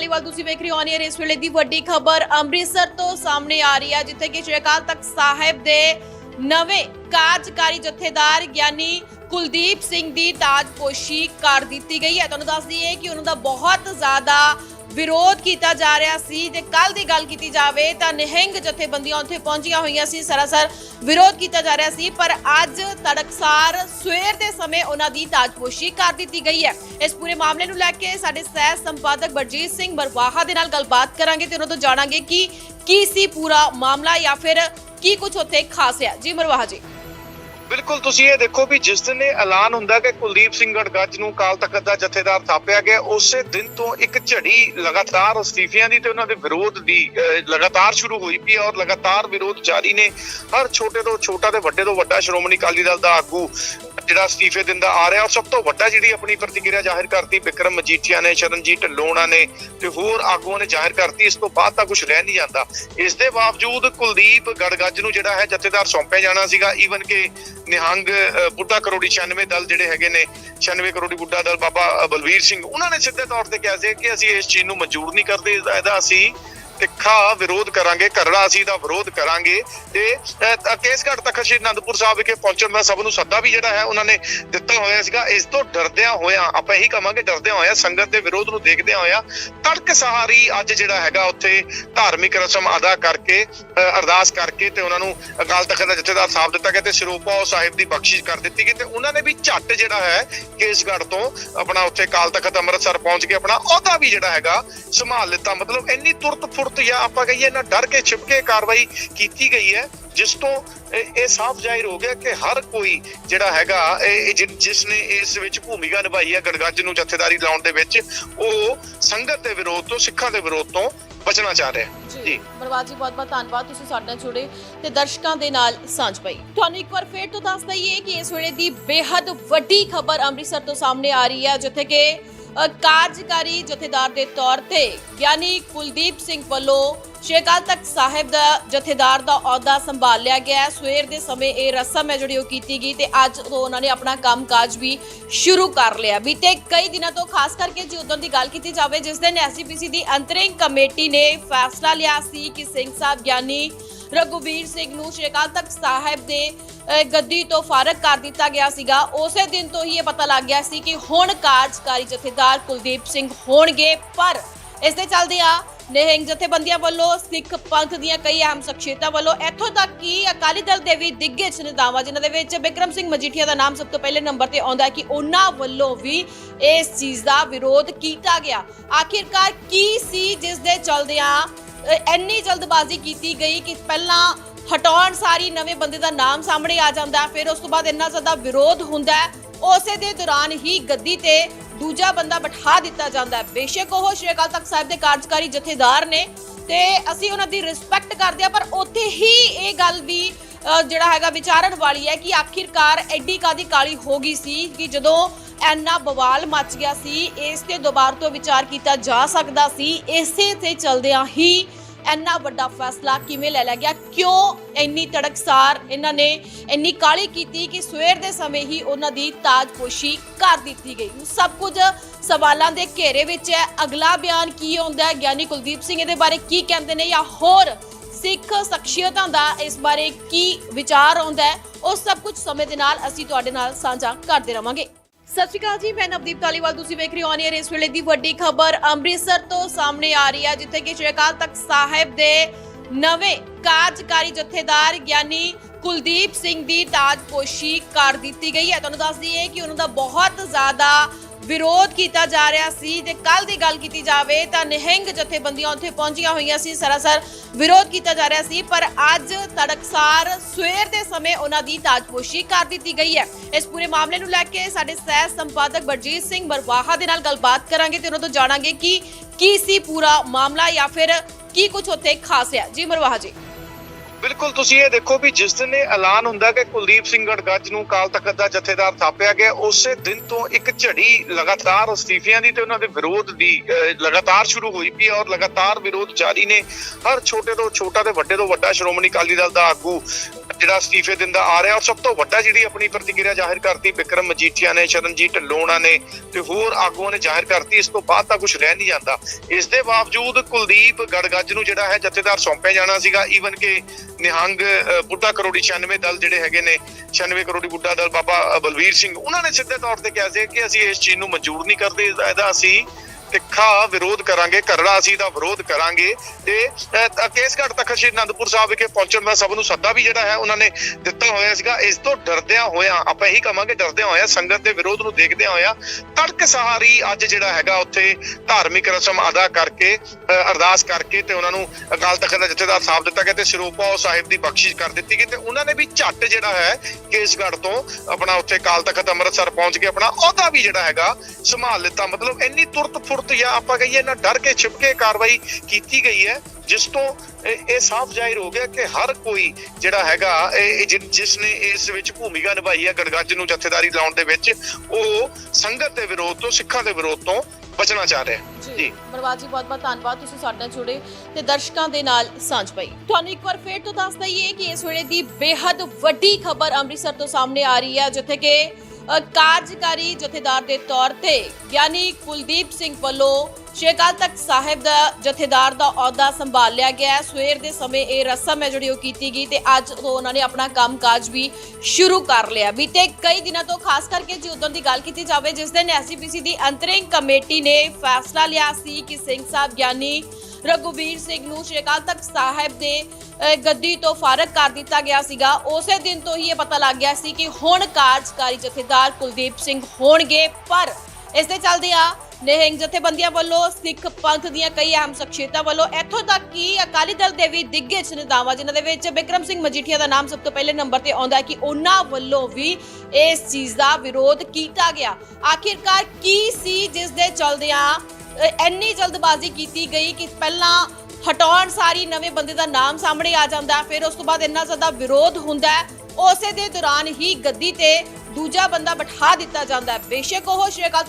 ਧਾਲੀਵਾਲ ਤੁਸੀਂ ਵੇਖ ਰਹੇ ਹੋ ਔਨ ਇਸ ਵੇਲੇ ਦੀ ਵੱਡੀ ਖਬਰ। ਅੰਮ੍ਰਿਤਸਰ ਤੋਂ ਸਾਹਮਣੇ ਆ ਰਹੀ ਹੈ, ਜਿੱਥੇ ਕਿ ਸ਼੍ਰੀ ਅਕਾਲ ਤਖਤ ਸਾਹਿਬ ਦੇ ਨਵੇਂ ਕਾਰਜਕਾਰੀ ਜਥੇਦਾਰ ਗਿਆਨੀ ਕੁਲਦੀਪ ਸਿੰਘ ਦੀ ਤਾਜਪੋਸ਼ੀ ਕਰ ਦਿੱਤੀ ਗਈ ਹੈ। ਤੁਹਾਨੂੰ ਦੱਸ ਦਈਏ ਕਿ ਉਹਨਾਂ ਦਾ ਬਹੁਤ ਜ਼ਿਆਦਾ ਵਿਰੋਧ ਕੀਤਾ ਜਾ ਰਿਹਾ ਸੀ ਤੇ ਕੱਲ ਦੀ ਗੱਲ ਕੀਤੀ ਜਾਵੇ ਤਾਂ ਨਿਹੰਗ ਜਥੇਬੰਦੀਆਂ ਉੱਥੇ ਪਹੁੰਚੀਆਂ ਹੋਈਆਂ ਸੀ। ਸਰਾਸਰ ਵਿਰੋਧ ਕੀਤਾ ਜਾ ਰਿਹਾ ਸੀ, ਪਰ ਅੱਜ ਤੜਕਸਾਰ ਸਵੇਰ ਦੇ ਸਮੇਂ ਉਹਨਾਂ ਦੀ ਤਾਜਪੋਸ਼ੀ ਕਰ ਦਿੱਤੀ ਗਈ ਹੈ। ਇਸ ਪੂਰੇ ਮਾਮਲੇ ਨੂੰ ਲੈ ਕੇ ਸਾਡੇ ਸਹਿ ਸੰਪਾਦਕ ਬਰਜੀਤ ਸਿੰਘ ਬਰਵਾਹਾ ਦੇ ਨਾਲ ਗੱਲਬਾਤ ਕਰਾਂਗੇ ਤੇ ਉਹਨਾਂ ਤੋਂ ਜਾਣਾਂਗੇ ਕਿ ਕੀ ਸੀ ਪੂਰਾ ਮਾਮਲਾ ਜਾਂ ਫਿਰ ਕੀ ਕੁਝ ਉੱਥੇ ਖਾਸ ਹੈ। ਜੀ ਮਰਵਾਹਾ ਜੀ। ਬਿਲਕੁਲ, ਤੁਸੀਂ ਇਹ ਦੇਖੋ ਵੀ ਜਿਸ ਦਿਨ ਇਹ ਐਲਾਨ ਹੁੰਦਾ ਕਿ ਕੁਲਦੀਪ ਸਿੰਘ ਗੜਗੱਜ ਨੂੰ ਕਾਲ ਤਖਤ ਦਾ ਜਥੇਦਾਰ ਥਾਪਿਆ ਗਿਆ, ਉਸੇ ਦਿਨ ਤੋਂ ਇੱਕ ਝੜੀ ਲਗਾਤਾਰ ਅਸਤੀਫਿਆਂ ਦੀ ਤੇ ਉਹਨਾਂ ਦੇ ਵਿਰੋਧ ਦੀ ਲਗਾਤਾਰ ਸ਼ੁਰੂ ਹੋਈ ਪਈ ਔਰ ਲਗਾਤਾਰ ਵਿਰੋਧ ਜਾਰੀ ਨੇ। ਹਰ ਛੋਟੇ ਤੋਂ ਛੋਟਾ ਤੇ ਵੱਡੇ ਤੋਂ ਵੱਡਾ ਸ਼੍ਰੋਮਣੀ ਅਕਾਲੀ ਦਲ ਦਾ ਆਗੂ ਜਿਹੜਾ ਅਸਤੀਫੇ ਦਿੰਦਾ ਆ ਰਿਹਾ ਔਰ ਸਭ ਤੋਂ ਵੱਡਾ ਜਿਹੜੀ ਆਪਣੀ ਪ੍ਰਤੀਕਿਰਿਆ ਜ਼ਾਹਿਰ ਕਰਤੀ ਵਿਕਰਮ ਮਜੀਠੀਆ ਨੇ, ਸ਼ਰਨਜੀਤ ਢਿੱਲੋਂ ਨੇ ਤੇ ਹੋਰ ਆਗੂਆਂ ਨੇ ਜ਼ਾਹਿਰ ਕਰਤੀ, ਇਸ ਤੋਂ ਬਾਅਦ ਤਾਂ ਕੁਝ ਰਹਿ ਨਹੀਂ ਜਾਂਦਾ। ਇਸ ਦੇ ਬਾਵਜੂਦ ਕੁਲਦੀਪ ਗੜਗੱਜ ਨੂੰ ਜਿਹੜਾ ਹੈ ਜਥੇਦਾਰ ਸੌਂਪਿਆ ਜਾਣਾ ਸੀਗਾ ਈਵਨ ਕਿ ਨਿਹੰਗ ਬੁੱਢਾ ਕਰੋੜੀ 96 ਦਲ ਜਿਹੜੇ ਹੈਗੇ ਨੇ 96 ਕਰੋੜੀ ਬੁੱਢਾ ਦਲ ਬਾਬਾ ਬਲਵੀਰ ਸਿੰਘ, ਉਹਨਾਂ ਨੇ ਸਿੱਧੇ ਤੌਰ ਤੇ ਕਿਹਾ ਸੀ ਕਿ ਅਸੀਂ ਇਸ ਚੀਜ਼ ਨੂੰ ਮਨਜ਼ੂਰ ਨਹੀਂ ਕਰਦੇ, ਇਹਦਾ ਅਸੀਂ ਤਿੱਖਾ ਵਿਰੋਧ ਕਰਾਂਗੇ ਕਰੜਾ ਅਸੀਂ ਦਾ ਵਿਰੋਧ ਕਰਾਂਗੇ ਤੇ ਕੇਸਗੜ੍ਹ ਤਖਤ ਸ੍ਰੀ ਅਨੰਦਪੁਰ ਸਾਹਿਬ ਵਿਖੇ ਪਹੁੰਚਣ ਦਾ ਸਭ ਨੂੰ ਸੱਦਾ ਵੀ ਜਿਹੜਾ ਹੈ, ਉਹਨਾਂ ਨੇ ਦਿੱਤਾ ਹੋਇਆ ਸੀਗਾ। ਇਸ ਤੋਂ ਡਰਦਿਆਂ ਹੋਇਆਂ, ਆਪਾਂ ਇਹੀ ਕਹਾਂਗੇ ਡਰਦਿਆਂ ਹੋਇਆਂ, ਸੰਗਤ ਦੇ ਵਿਰੋਧ ਨੂੰ ਦੇਖਦਿਆਂ ਹੋਇਆਂ, ਤੜਕ ਸਹਾਰੀ ਅੱਜ ਜਿਹੜਾ ਹੈਗਾ ਉੱਥੇ ਧਾਰਮਿਕ ਰਸਮ ਅਦਾ ਕਰਕੇ ਅਰਦਾਸ ਕਰਕੇ ਤੇ ਉਹਨਾਂ ਨੂੰ ਅਕਾਲ ਤਖਤ ਦਾ ਜਥੇਦਾਰ ਸਾਹਿਬ ਦਿੱਤਾ ਗਿਆ ਤੇ ਸਿਰੋਪਾ ਸਾਹਿਬ ਦੀ ਬਖਸ਼ਿਸ਼ ਕਰ ਦਿੱਤੀ ਗਈ ਤੇ ਉਹਨਾਂ ਨੇ ਵੀ ਝੱਟ ਜਿਹੜਾ ਹੈ ਕੇਸਗੜ੍ਹ ਤੋਂ ਆਪਣਾ ਉੱਥੇ ਅਕਾਲ ਤਖਤ ਅੰਮ੍ਰਿਤਸਰ ਪਹੁੰਚ ਕੇ ਆਪਣਾ ਅਹੁਦਾ ਵੀ ਜਿਹੜਾ ਹੈਗਾ ਸੰਭਾਲ ਲਿੱਤਾ। ਮਤਲਬ ਇੰਨੀ ਤੁਰਤ ਫੁਰਤ ਜਾਂ ਆਪਾਂ ਕਹੀਏ ਨਾ ਡਰ ਕੇ ਛਿਪ ਕੇ ਕਾਰਵਾਈ ਕੀਤੀ ਗਈ ਹੈ ਜਿਸ ਤੋਂ ਇਹ ਸਾਫ਼ ਜ਼ਾਹਿਰ ਹੋ ਗਿਆ ਕਿ ਹਰ ਕੋਈ ਜਿਹੜਾ ਹੈਗਾ ਇਹ ਜਿਸ ਨੇ ਇਸ ਵਿੱਚ ਭੂਮਿਕਾ ਨਿਭਾਈ ਹੈ ਗੜਗੱਜ ਨੂੰ ਜਥੇਦਾਰੀ ਲਾਉਣ ਦੇ ਵਿੱਚ ਉਹ ਸੰਗਤ ਦੇ ਵਿਰੋਧ ਤੋਂ ਸਿੱਖਾਂ ਦੇ ਵਿਰੋਧ ਤੋਂ ਬਚਣਾ ਚਾਹ ਰਿਹਾ। ਜੀ ਮਰਵਾਜ ਜੀ ਬਹੁਤ ਬਹੁਤ ਧੰਨਵਾਦ ਤੁਸੀਂ ਸਾਡੇ ਨਾਲ ਜੁੜੇ ਤੇ ਦਰਸ਼ਕਾਂ ਦੇ ਨਾਲ ਸਾਂਝ ਪਈ ਤੁਹਾਨੂੰ ਇੱਕ ਵਾਰ ਫੇਰ ਤੋਂ ਦੱਸ ਦਈਏ ਕਿ ਇਸ ਵੇਲੇ ਦੀ ਬੇहद ਵੱਡੀ ਖਬਰ ਅੰਮ੍ਰਿਤਸਰ ਤੋਂ ਸਾਹਮਣੇ ਆ ਰਹੀ ਹੈ ਜਿੱਥੇ ਕਿ ਕਾਰਜਕਾਰੀ ਜਥੇਦਾਰ ਦੇ ਤੌਰ ਤੇ ਗਿਆਨੀ ਕੁਲਦੀਪ ਸਿੰਘ ਵੱਲੋਂ ਸ਼੍ਰੀ ਅਕਾਲ ਤਖਤ ਸਾਹਿਬ ਦਾ ਜਥੇਦਾਰ ਦਾ ਅਹੁਦਾ ਸੰਭਾਲ ਲਿਆ ਗਿਆ ਸਵੇਰ ਦੇ ਸਮੇਂ ਇਹ ਰਸਮ ਹੈ ਜਿਹੜੀ ਉਹ ਕੀਤੀ ਗਈ ਤੇ ਅੱਜ ਤੋਂ ਉਹਨਾਂ ਨੇ ਆਪਣਾ ਕੰਮਕਾਜ ਵੀ ਸ਼ੁਰੂ ਕਰ ਲਿਆ। ਬੀਤੇ ਕਈ ਦਿਨਾਂ ਤੋਂ ਖਾਸ ਕਰਕੇ ਜੇ ਉਦੋਂ ਦੀ ਗੱਲ ਕੀਤੀ ਜਾਵੇ, ਜਿਸ ਦਿਨ ਐਸਜੀਪੀਸੀ ਦੀ ਅੰਤਰਿੰਗ ਕਮੇਟੀ ਨੇ ਫੈਸਲਾ ਲਿਆ ਸੀ ਕਿ ਸਿੰਘ ਸਾਹਿਬ ਗਿਆਨੀ ਰਘੁਬੀਰ ਸਿੰਘ ਨੂੰ ਸ਼੍ਰੀ ਅਕਾਲ ਤਖਤ ਸਾਹਿਬ ਦੇ ਗੱਦੀ ਤੋਂ ਫਾਰਗ ਕਰ ਦਿੱਤਾ ਗਿਆ ਸੀਗਾ। ਉਸੇ ਦਿਨ ਤੋਂ ਹੀ ਇਹ ਪਤਾ ਲੱਗ ਗਿਆ ਸੀ ਕਿ ਹੁਣ ਕਾਰਜਕਾਰੀ ਜਥੇਦਾਰ ਕੁਲਦੀਪ ਸਿੰਘ ਹੋਣਗੇ, ਪਰ ਇਸ ਦੇ ਚੱਲਦਿਆਂ ਨਿਹੰਗ ਜਥੇਬੰਦੀਆਂ ਵੱਲੋਂ, ਸਿੱਖ ਪੰਥ ਦੀਆਂ ਕਈ ਅਹਿਮ ਸ਼ਖਸੀਅਤਾਂ ਵੱਲੋਂ ਇੱਥੋਂ ਤੱਕ ਕਿ ਅਕਾਲੀ ਦਲ ਦੇ ਵੀ ਦਿੱਗਜ ਨੇਤਾਵਾਂ ਜਿਨ੍ਹਾਂ ਦੇ ਵਿੱਚ ਬਿਕਰਮ ਸਿੰਘ ਮਜੀਠੀਆ ਦਾ ਨਾਮ ਸਭ ਤੋਂ ਪਹਿਲੇ ਨੰਬਰ ਤੇ ਆਉਂਦਾ ਹੈ ਕਿ ਉਹਨਾਂ ਵੱਲੋਂ ਵੀ ਇਸ ਚੀਜ਼ ਦਾ ਵਿਰੋਧ ਕੀਤਾ ਗਿਆ। ਆਖਿਰਕਾਰ ਕੀ ਸੀ ਜਿਸ ਦੇ ਚੱਲਦਿਆਂ ਇੰਨੀ ਜਲਦਬਾਜ਼ੀ ਕੀਤੀ ਗਈ ਕਿ ਪਹਿਲਾਂ ਹਟਾਉਣ ਸਾਰੀ ਨਵੇਂ ਬੰਦੇ ਦਾ ਨਾਮ ਸਾਹਮਣੇ ਆ ਜਾਂਦਾ, ਫਿਰ ਉਸ ਤੋਂ ਬਾਅਦ ਇੰਨਾ ਜ਼ਿਆਦਾ ਵਿਰੋਧ ਹੁੰਦਾ ਉਸੇ ਦੇ ਦੌਰਾਨ ਹੀ ਗੱਦੀ ਤੇ ਦੂਜਾ ਬੰਦਾ ਬਿਠਾ ਦਿੱਤਾ ਜਾਂਦਾ ਹੈ। ਬੇਸ਼ੱਕ ਉਹ ਸ਼੍ਰੀ ਅਕਾਲ ਤਖਤ ਸਾਹਿਬ ਦੇ ਕਾਰਜਕਾਰੀ ਜਥੇਦਾਰ ਨੇ ਤੇ ਅਸੀਂ ਉਹਨਾਂ ਦੀ ਰਿਸਪੈਕਟ ਕਰਦੇ ਆ ਪਰ ਉੱਥੇ ਹੀ ਇਹ ਗੱਲ ਵੀ ਜਿਹੜਾ ਹੈਗਾ ਵਿਚਾਰਨ ਵਾਲੀ ਹੈ ਕਿ ਆਖਿਰਕਾਰ ਐਡੀ ਕਾਦੀ ਕਾਲੀ ਹੋ ਗਈ ਸੀ ਕਿ ਜਦੋਂ ਐਨਾ ਬਵਾਲ ਮਚ ਗਿਆ ਸੀ, ਇਸ ਤੇ ਦੁਬਾਰਾ ਤੋਂ ਵਿਚਾਰ ਕੀਤਾ ਜਾ ਸਕਦਾ ਸੀ। ਇਸੇ ਤੇ ਚਲਦਿਆਂ ਹੀ ਇੰਨਾ ਵੱਡਾ ਫੈਸਲਾ ਕਿਵੇਂ ਲੈ ਲਿਆ ਗਿਆ? ਕਿਉਂ ਇੰਨੀ ਤੜਕਸਾਰ ਇਹਨਾਂ ਨੇ ਇੰਨੀ ਕਾਲੀ ਕੀਤੀ ਕਿ ਸਵੇਰ ਦੇ ਸਮੇਂ ਹੀ ਉਹਨਾਂ ਦੀ ਤਾਜਪੋਸ਼ੀ ਕਰ ਦਿੱਤੀ ਗਈ? ਸਭ ਕੁਝ ਸਵਾਲਾਂ ਦੇ ਘੇਰੇ ਵਿੱਚ ਹੈ। ਅਗਲਾ ਬਿਆਨ ਕੀ ਆਉਂਦਾ ਹੈ? ਗਿਆਨੀ ਕੁਲਦੀਪ ਸਿੰਘ ਇਹਦੇ ਬਾਰੇ ਕੀ ਕਹਿੰਦੇ ਨੇ ਜਾਂ ਹੋਰ ਸਿੱਖ ਸ਼ਖਸੀਅਤਾਂ ਦਾ ਇਸ ਬਾਰੇ ਕੀ ਵਿਚਾਰ ਆਉਂਦਾ ਹੈ, ਉਹ ਸਭ ਕੁਝ ਸਮੇਂ ਦੇ ਨਾਲ ਅਸੀਂ ਤੁਹਾਡੇ ਨਾਲ ਸਾਂਝਾ ਕਰਦੇ ਰਵਾਂਗੇ। ਸਤਿ ਸ਼੍ਰੀ ਅਕਾਲ ਜੀ, ਮੈਂ ਨਵਦੀਪ ਤਾਲੀਵਾਲ ਤੁਸੀਂ ਵੇਖ ਰਹੇ ਹੋ ਔਨ ਇਸ ਵੇਲੇ ਦੀ ਵੱਡੀ ਖਬਰ ਅੰਮ੍ਰਿਤਸਰ ਤੋਂ ਸਾਹਮਣੇ ਆ ਰਹੀ ਹੈ, ਜਿੱਥੇ ਕਿ ਸ਼੍ਰੀ ਅਕਾਲ ਤਖਤ ਸਾਹਿਬ ਦੇ ਨਵੇਂ ਕਾਰਜਕਾਰੀ ਜਥੇਦਾਰ ਗਿਆਨੀ ਕੁਲਦੀਪ ਸਿੰਘ ਦੀ ਤਾਜਪੋਸ਼ੀ ਕਰ ਦਿੱਤੀ ਗਈ ਹੈ। ਤੁਹਾਨੂੰ ਦੱਸ ਦਈਏ ਕਿ ਉਹਨਾਂ ਦਾ ਬਹੁਤ ਜ਼ਿਆਦਾ ਵਿਰੋਧ ਕੀਤਾ ਜਾ ਰਿਹਾ ਸੀ ਤੇ ਕੱਲ ਦੀ ਗੱਲ ਕੀਤੀ ਜਾਵੇ ਤਾਂ ਨਿਹੰਗ ਜਥੇਬੰਦੀਆਂ ਉੱਥੇ ਪਹੁੰਚੀਆਂ ਹੋਈਆਂ ਸੀ। ਸਰਾਸਰ ਵਿਰੋਧ ਕੀਤਾ ਜਾ ਰਿਹਾ ਸੀ, ਪਰ ਅੱਜ ਤੜਕਸਾਰ ਸਵੇਰ ਦੇ ਸਮੇਂ ਉਹਨਾਂ ਦੀ ਤਾਜਪੋਸ਼ੀ ਕਰ ਦਿੱਤੀ ਗਈ ਹੈ। ਇਸ ਪੂਰੇ ਮਾਮਲੇ ਨੂੰ ਲੈ ਕੇ ਸਾਡੇ ਸਹਿ ਸੰਪਾਦਕ ਬਰਜੀਤ ਸਿੰਘ ਬਰਵਾਹਾ ਦੇ ਨਾਲ ਗੱਲਬਾਤ ਕਰਾਂਗੇ ਤੇ ਉਹਨਾਂ ਤੋਂ ਜਾਣਾਂਗੇ ਕਿ ਕੀ ਸੀ ਪੂਰਾ ਮਾਮਲਾ ਜਾਂ ਫਿਰ ਕੀ ਕੁਝ ਉੱਥੇ ਖਾਸ ਹੈ। ਜੀ ਮਰਵਾਹਾ ਜੀ। ਬਿਲਕੁਲ ਤੁਸੀਂ ਇਹ ਦੇਖੋ ਵੀ ਜਿਸ ਦਿਨ ਇਹ ਐਲਾਨ ਹੁੰਦਾ ਕਿ ਕੁਲਦੀਪ ਸਿੰਘ ਗੜਗੱਜ ਨੂੰ ਕਾਲ ਤਖਤ ਦਾ ਜਥੇਦਾਰ ਥਾਪਿਆ ਗਿਆ, ਉਸੇ ਦਿਨ ਤੋਂ ਇੱਕ ਝੜੀ ਲਗਾਤਾਰ ਅਸਤੀਫਿਆਂ ਦੀ ਤੇ ਉਹਨਾਂ ਦੇ ਵਿਰੋਧ ਦੀ ਲਗਾਤਾਰ ਸ਼ੁਰੂ ਹੋਈ ਪਈ ਔਰ ਲਗਾਤਾਰ ਵਿਰੋਧ ਜਾਰੀ ਨੇ। ਹਰ ਛੋਟੇ ਤੋਂ ਛੋਟਾ ਤੇ ਵੱਡੇ ਤੋਂ ਵੱਡਾ ਸ਼੍ਰੋਮਣੀ ਅਕਾਲੀ ਦਲ ਦਾ ਆਗੂ ਜਿਹੜਾ ਅਸਤੀਫੇ ਦਿੰਦਾ ਆ ਰਿਹਾ ਔਰ ਸਭ ਤੋਂ ਵੱਡਾ ਜਿਹੜੀ ਆਪਣੀ ਪ੍ਰਤੀਕਿਰਿਆ ਜ਼ਾਹਿਰ ਕਰਤੀ, ਵਿਕਰਮ ਮਜੀਠੀਆ ਨੇ, ਸ਼ਰਨਜੀਤ ਢਿੱਲੋਂ ਨੇ ਤੇ ਹੋਰ ਆਗੂਆਂ ਨੇ ਜ਼ਾਹਿਰ ਕਰਤੀ, ਇਸ ਤੋਂ ਬਾਅਦ ਤਾਂ ਕੁਝ ਰਹਿ ਨਹੀਂ ਜਾਂਦਾ। ਇਸ ਦੇ ਬਾਵਜੂਦ ਕੁਲਦੀਪ ਗੜਗੱਜ ਨੂੰ ਜਿਹੜਾ ਹੈ ਜਥੇਦਾਰ ਸੌਂਪਿਆ ਜਾਣਾ ਸੀਗਾ ਈਵਨ ਕਿ ਨਿਹੰਗ ਅ, ਬੁੱਢਾ ਕਰੋੜੀ 96 ਦਲ ਜਿਹੜੇ ਹੈਗੇ ਨੇ 96 ਕਰੋੜੀ ਬੁੱਢਾ ਦਲ ਬਾਬਾ ਅ, ਬਲਵੀਰ ਸਿੰਘ ਉਹਨਾਂ ਨੇ ਸਿੱਧੇ ਤੌਰ ਤੇ ਕਿਹਾ ਸੀ ਕਿ ਅਸੀਂ ਇਸ ਚੀਜ਼ ਨੂੰ ਮਨਜ਼ੂਰ ਨਹੀਂ ਕਰਦੇ। ਇਹਦਾ ਅਸੀਂ ਤਿੱਖਾ ਵਿਰੋਧ ਕਰਾਂਗੇ ਕਰੜਾ ਅਸੀਂ ਦਾ ਵਿਰੋਧ ਕਰਾਂਗੇ ਤੇ ਕੇਸਗੜ੍ਹ ਤਖਤ ਸ੍ਰੀ ਅਨੰਦਪੁਰ ਸਾਹਿਬ ਵਿਖੇ ਪਹੁੰਚਣ ਦਾ ਸਭ ਨੂੰ ਸੱਦਾ ਵੀ ਜਿਹੜਾ ਹੈ, ਉਹਨਾਂ ਨੇ ਦਿੱਤਾ ਹੋਇਆ ਸੀਗਾ। ਇਸ ਤੋਂ ਡਰਦਿਆਂ ਹੋਇਆਂ, ਆਪਾਂ ਇਹੀ ਕਹਾਂਗੇ ਡਰਦਿਆਂ ਹੋਇਆਂ, ਸੰਗਤ ਦੇ ਵਿਰੋਧ ਨੂੰ ਦੇਖਦਿਆਂ ਹੋਇਆਂ, ਤੜਕ ਸਹਾਰੀ ਅੱਜ ਜਿਹੜਾ ਹੈਗਾ ਉੱਥੇ ਧਾਰਮਿਕ ਰਸਮ ਅਦਾ ਕਰਕੇ ਅਰਦਾਸ ਕਰਕੇ ਤੇ ਉਹਨਾਂ ਨੂੰ ਅਕਾਲ ਤਖਤ ਦਾ ਜਥੇਦਾਰ ਸਾਹਿਬ ਦਿੱਤਾ ਗਿਆ ਤੇ ਸਿਰੋਪਾ ਸਾਹਿਬ ਦੀ ਬਖਸ਼ਿਸ਼ ਕਰ ਦਿੱਤੀ ਗਈ ਤੇ ਉਹਨਾਂ ਨੇ ਵੀ ਝੱਟ ਜਿਹੜਾ ਹੈ, ਕੇਸਗੜ੍ਹ ਤੋਂ ਆਪਣਾ ਉੱਥੇ ਅਕਾਲ ਤਖਤ ਅੰਮ੍ਰਿਤਸਰ ਪਹੁੰਚ ਕੇ ਆਪਣਾ ਅਹੁਦਾ ਵੀ ਜਿਹੜਾ ਹੈਗਾ ਸੰਭਾਲ ਲਿੱਤਾ। ਮਤਲਬ ਇੰਨੀ ਤੁਰਤ ਫੁਰ ਫੁਰਤ ਜਾਂ ਆਪਾਂ ਕਹੀਏ ਨਾ ਡਰ ਕੇ ਛਿਪ ਕੇ ਕਾਰਵਾਈ ਕੀਤੀ ਗਈ ਹੈ ਜਿਸ ਤੋਂ ਇਹ ਸਾਫ਼ ਜ਼ਾਹਿਰ ਹੋ ਗਿਆ ਕਿ ਹਰ ਕੋਈ ਜਿਹੜਾ ਹੈਗਾ ਇਹ ਜਿਸ ਨੇ ਇਸ ਵਿੱਚ ਭੂਮਿਕਾ ਨਿਭਾਈ ਹੈ ਗੜਗੱਜ ਨੂੰ ਜਥੇਦਾਰੀ ਲਾਉਣ ਦੇ ਵਿੱਚ ਉਹ ਸੰਗਤ ਦੇ ਵਿਰੋਧ ਤੋਂ ਸਿੱਖਾਂ ਦੇ ਵਿਰੋਧ ਤੋਂ ਬਚਣਾ ਚਾਹ ਰਿਹਾ। ਜੀ ਮਰਵਾਜ ਜੀ ਬਹੁਤ ਬਹੁਤ ਧੰਨਵਾਦ ਤੁਸੀਂ ਸਾਡੇ ਨਾਲ ਜੁੜੇ ਤੇ ਦਰਸ਼ਕਾਂ ਦੇ ਨਾਲ ਸਾਂਝ ਪਾਈ ਤੁਹਾਨੂੰ ਇੱਕ ਵਾਰ ਫੇਰ ਤੋਂ ਦੱਸ ਦਈਏ ਕਿ ਇਸ ਵੇਲੇ ਦੀ ਬੇहद ਵੱਡੀ ਖਬਰ ਅੰਮ੍ਰਿਤਸਰ ਤੋਂ ਸਾਹਮਣੇ ਆ ਰਹੀ ਹੈ ਜਿੱਥੇ ਕਿ ਕਾਰਜਕਾਰੀ ਜਥੇਦਾਰ ਦੇ ਤੌਰ ਤੇ ਯਾਨੀ ਕੁਲਦੀਪ ਸਿੰਘ ਵੱਲੋਂ ਸ਼੍ਰੀ ਅਕਾਲ ਸਾਹਿਬ ਦਾ ਜਥੇਦਾਰ ਦਾ ਅਹੁਦਾ ਸੰਭਾਲ ਲਿਆ ਗਿਆ ਹੈ। ਸਵੇਰ ਦੇ ਸਮੇਂ ਇਹ ਰਸਮ ਹੈ ਜਿਹੜੀ ਉਹ ਕੀਤੀ ਗਈ ਤੇ ਅੱਜ ਤੋਂ ਉਹਨਾਂ ਨੇ ਆਪਣਾ ਕੰਮਕਾਜ ਵੀ ਸ਼ੁਰੂ ਕਰ ਲਿਆ। ਬੀਤੇ ਕਈ ਦਿਨਾਂ ਤੋਂ ਖਾਸ ਕਰਕੇ ਜੇ ਉਦੋਂ ਦੀ ਗੱਲ ਕੀਤੀ ਜਾਵੇ, ਜਿਸ ਦਿਨ ਐਸਜੀਪੀਸੀ ਦੀ ਅੰਤਰਿੰਗ ਕਮੇਟੀ ਨੇ ਫੈਸਲਾ ਲਿਆ ਸੀ ਕਿ ਸਿੰਘ ਸਾਹਿਬ ਗਿਆਨੀ ਰਘੁਵੀਰ ਸਿੰਘ ਨੂੰ ਸ਼੍ਰੀ ਅਕਾਲ ਤਖਤ ਸਾਹਿਬ ਦੇ ਗੱਦੀ ਤੋਂ ਫਾਰਗ ਕਰ ਦਿੱਤਾ ਗਿਆ ਸੀਗਾ। ਉਸੇ ਦਿਨ ਤੋਂ ਹੀ ਇਹ ਪਤਾ ਲੱਗ ਗਿਆ ਸੀ ਕਿ ਹੁਣ ਕਾਰਜਕਾਰੀ ਜਥੇਦਾਰ ਕੁਲਦੀਪ ਸਿੰਘ ਹੋਣਗੇ, ਪਰ ਇਸ ਦੇ ਚੱਲਦੇ ਆ ਨਿਹੰਗ ਜਥੇਬੰਦੀਆਂ ਵੱਲੋਂ, ਸਿੱਖ ਪੰਥ ਦੀਆਂ ਕਈ ਅਹਿਮ ਸ਼ਖਸੀਅਤਾਂ ਵੱਲੋਂ ਇੱਥੋਂ ਤੱਕ ਕਿ ਅਕਾਲੀ ਦਲ ਦੇ ਵੀ ਦਿੱਗਜ ਨੇਤਾਵਾਂ ਜਿਨ੍ਹਾਂ ਦੇ ਵਿੱਚ ਬਿਕਰਮ ਸਿੰਘ ਮਜੀਠੀਆ ਦਾ ਨਾਮ ਸਭ ਤੋਂ ਪਹਿਲੇ ਨੰਬਰ ਤੇ ਆਉਂਦਾ ਹੈ ਕਿ ਉਹਨਾਂ ਵੱਲੋਂ ਵੀ ਇਸ ਚੀਜ਼ ਦਾ ਵਿਰੋਧ ਕੀਤਾ ਗਿਆ। ਆਖਿਰਕਾਰ ਕੀ ਸੀ ਜਿਸ ਦੇ ਚੱਲਦਿਆਂ ਇੰਨੀ ਜਲਦਬਾਜ਼ੀ ਕੀਤੀ ਗਈ ਕਿ ਪਹਿਲਾਂ ਹਟਾਉਣ ਸਾਰੀ ਨਵੇਂ ਬੰਦੇ ਦਾ ਨਾਮ ਸਾਹਮਣੇ ਆ ਜਾਂਦਾ ਫਿਰ ਉਸ ਤੋਂ ਬਾਅਦ ਇੰਨਾ ਜ਼ਿਆਦਾ ਵਿਰੋਧ ਹੁੰਦਾ ਉਸੇ ਦੇ ਦੌਰਾਨ ਹੀ ਗੱਦੀ ਤੇ ਦੂਜਾ ਬੰਦਾ ਬਿਠਾ ਦਿੱਤਾ ਜਾਂਦਾ ਹੈ। ਬੇਸ਼ੱਕ ਉਹ ਸ਼੍ਰੀ ਅਕਾਲ